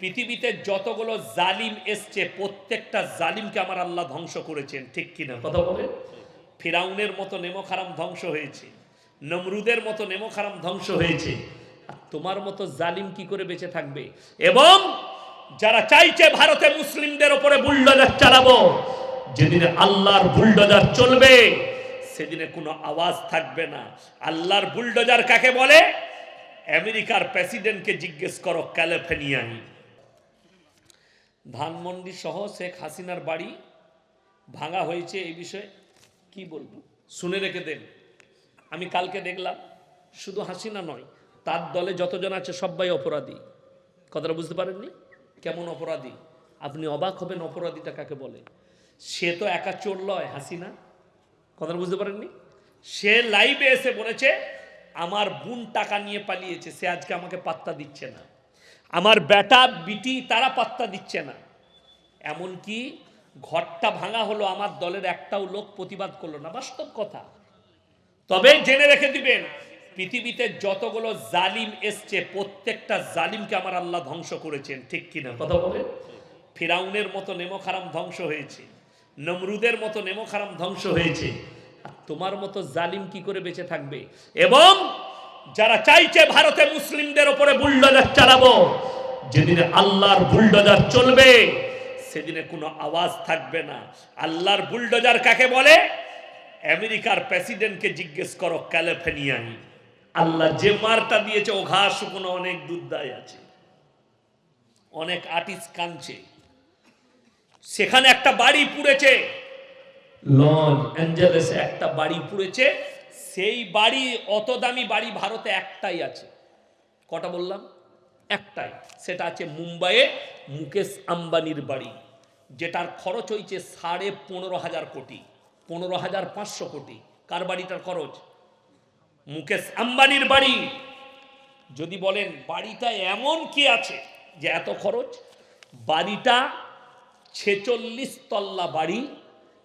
পৃথিবীতে যতগুলো জালিম এসছে প্রত্যেকটা জালিমকে আমার আল্লাহ ধ্বংস করেছেন ঠিক কিনা? কথা বলে ফিরাউনের মতো নেমোখারাম ধ্বংস হয়েছে নমরুদের মতো নেমোখারাম ধ্বংস হয়েছে। আর তোমার মতো জালিম কি করে বেঁচে থাকবে? এবং যারা চাইছে ভারতে মুসলিমদের ওপরে বুলডোজার চালাবো যেদিন আল্লাহর বুলডোজার চলবে সেদিনে কোনো আওয়াজ থাকবে না। আল্লাহর বুলডোজার কাকে বলে? আমেরিকার প্রেসিডেন্টকে জিজ্ঞেস করো ক্যালিফোর্নিয়ায়। ধানমন্ডি সহ শেখ হাসিনার বাড়ি ভাঙা হয়েছে এই বিষয়ে কি বলব? শুনে রেখে দেন। আমি কালকে দেখলাম শুধু হাসিনা নয়, তার দলে যতজন আছে সবাই অপরাধী। কথাটা বুঝতে পারেননি? কেমন অপরাধী? আপনি অবাক হবেন অপরাধীটা কাকে বলে। সে তো একা চোর লয়, হাসিনা। কথাটা বুঝতে পারেননি? সে লাইভে এসে বলেছে, আমার বোন টাকা নিয়ে পালিয়েছে, সে আজকে আমাকে পাত্তা দিচ্ছে না। আমার বেটা, বিটি, তারা পাত্তা দিচ্ছে না। এমনকি ঘরটা ভাঙা হলো, আমার দলের একটাও লোক প্রতিবাদ করল না। বাস্তব কথা। তবে জেনে রেখে দিবেন, পৃথিবীতে যতগুলো জালিম এসছে, প্রত্যেকটা জালিমকে আমার আল্লাহ ধ্বংস করেছেন, ঠিক কিনা কথা বলে ফিরাউনের মতো নেমোখারাম ধ্বংস হয়েছে, নমরুদের মতো নেমোখারাম ধ্বংস হয়েছে। আর তোমার মতো জালিম কি করে বেঁচে থাকবে? এবং যারা চাইছে ভারতে মুসলিমদের ওপরে বুলডোজার চালাবো, যেদিন আল্লাহর বুলডোজার চলবে সেদিনে কোনো আওয়াজ থাকবে না। আল্লাহর বুলডোজার কাকে বলে? আমেরিকার প্রেসিডেন্টকে জিজ্ঞেস করো, ক্যালিফোর্নিয়ায়। আল্লাহ যে মারটা দিয়েছে, ও ঘাস শুকনো, অনেক দুধদায় আছে। অনেক আর্টিস্ট কাঁদছে। সেখানে একটা বাড়ি পুড়েছে। লস অ্যাঞ্জেলেসে একটা বাড়ি পুড়েছে। সেই বাড়ি, অত দামি বাড়ি ভারতে একটাই আছে। কটা বললাম? একটাই। সেটা আছে মুম্বাইয়ে মুকেশ আম্বানির বাড়ি। যেটার খরচ হয়েছে সাড়ে পনেরো হাজার কোটি, পনেরো হাজার পাঁচশো কোটি। কার বাড়িটার খরচ? মুকেশ আম্বানির বাড়ি। যদি বলেন, বাড়িটা এমন কি আছে যে এত খরচ? বাড়িটা ছেচল্লিশ তল্লা বাড়ি,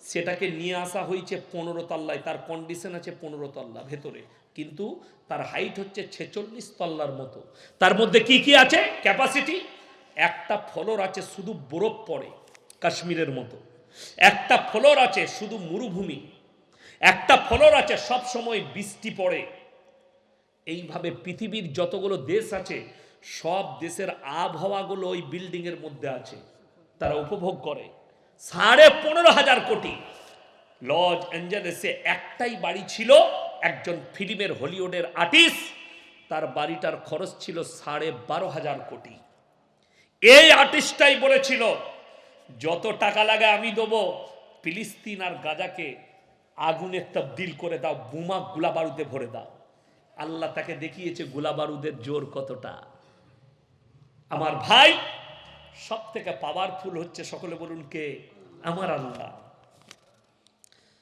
সেটাকে নিয়ে আসা হয়েছে পনেরো তল্লায়। তার কন্ডিশন আছে পনেরো তল্লা ভেতরে। কিন্তু তার হাইট হচ্ছে ছেচল্লিশ তল্লার মতো। তার মধ্যে কি কি আছে? ক্যাপাসিটি একটা ফ্লোর আছে, শুধু বরফ পড়ে। কাশ্মীরের মতো। একটা ফ্লোর আছে শুধু মরুভূমি, একটা ফ্লোর আছে সব সময় বৃষ্টি পড়ে। এইভাবে পৃথিবীর যতগুলো দেশ আছে, সব দেশের আবহাওয়াগুলো ওই বিল্ডিংয়ের মধ্যে আছে। তারা উপভোগ করে। সাড়ে পনেরো হাজার কোটি। লস অ্যাঞ্জেলেসে একটাই বাড়ি ছিল, একজন ফিল্মের হলিউডের আর্টিস্ট। তার বাড়িটার খরচ ছিল সাড়ে বারো হাজার কোটি। এই আর্টিস্টটাই বলেছিল যত টাকা লাগে আমি দেবো, ফিলিস্তিন আর গাজাকে আগুনে তবদিল করে দাও, বোমা গুলা বারুদে ভরে দাও। আল্লাহ তাকে দেখিয়েছে গোলা বারুদের জোর কতটা। আমার ভাই সব থেকে পাওয়ারফুল হচ্ছে, সকলে বলুন কে? আমার আল্লাহ।